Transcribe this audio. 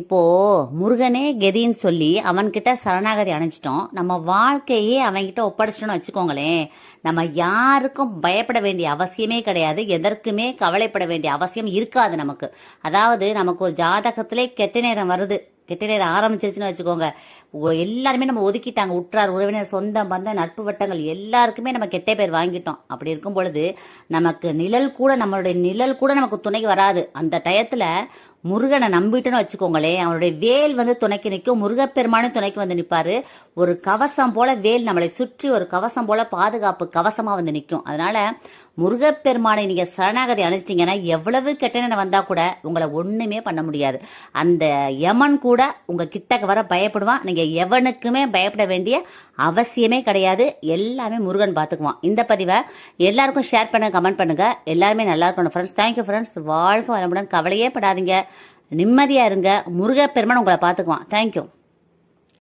இப்போ முருகனே கெதின்னு சொல்லி அவன்கிட்ட சரணாகதி அணைச்சிட்டோம் நம்ம வாழ்க்கையே அவன்கிட்ட ஒப்படைச்சிட்டோம்னு வச்சுக்கோங்களேன். நம்ம யாருக்கும் பயப்பட வேண்டிய அவசியமே கிடையாது. எதற்குமே கவலைப்பட வேண்டிய அவசியம் இருக்காது நமக்கு. அதாவது நமக்கு ஒரு ஜாதகத்திலே கெட்ட நேரம் வருது. கெட்ட நேரம் ஆரம்பிச்சிருச்சுன்னு வச்சுக்கோங்க. எல்லாருமே நம்ம ஒதுக்கிட்டாங்க. உற்றார் உறவினர் சொந்தம் பந்த நட்பு வட்டங்கள். எல்லாருக்குமே நம்ம கெட்ட பேர் வாங்கிட்டோம். அப்படி இருக்கும் பொழுது நமக்கு நிழல் கூட நம்மளுடைய நிழல் கூட நமக்கு துணைக்கு வராது. அந்த டயத்துல முருகனை நம்பிட்டுன்னு வச்சுக்கோங்களேன் அவனுடைய வேல் வந்து துணைக்கு நிற்கும் முருகப்பெருமானும் துணைக்கு வந்து நிற்பாரு ஒரு கவசம் போல வேல் நம்மளை சுற்றி ஒரு கவசம் போல பாதுகாப்பு கவசமா வந்து நிற்கும் அதனால முருகப்பெருமானை நீங்க சரணாகதி அணிச்சிட்டீங்கன்னா எவ்வளவு கெட்ட வந்தா கூட உங்களை ஒண்ணுமே பண்ண முடியாது. அந்த யமன் கூட உங்க கிட்டக்கு வர பயப்படுவான். நீங்க எவனுக்குமே பயப்பட வேண்டிய அவசியமே கிடையாது. எல்லாமே முருகன் பார்த்துக்குவான் இந்த பதிவை எல்லாருக்கும் ஷேர் பண்ணுங்க கமெண்ட் பண்ணுங்க. எல்லாருமே நல்லா இருக்கணும் ஃப்ரெண்ட்ஸ் தேங்க்யூ ஃப்ரெண்ட்ஸ் வாழ்க்கை வளமுடன். கவலையே படாதீங்க. நிம்மதியா இருங்க. முருகப்பெருமான் உங்களை பார்த்துக்குவான் தேங்க்யூ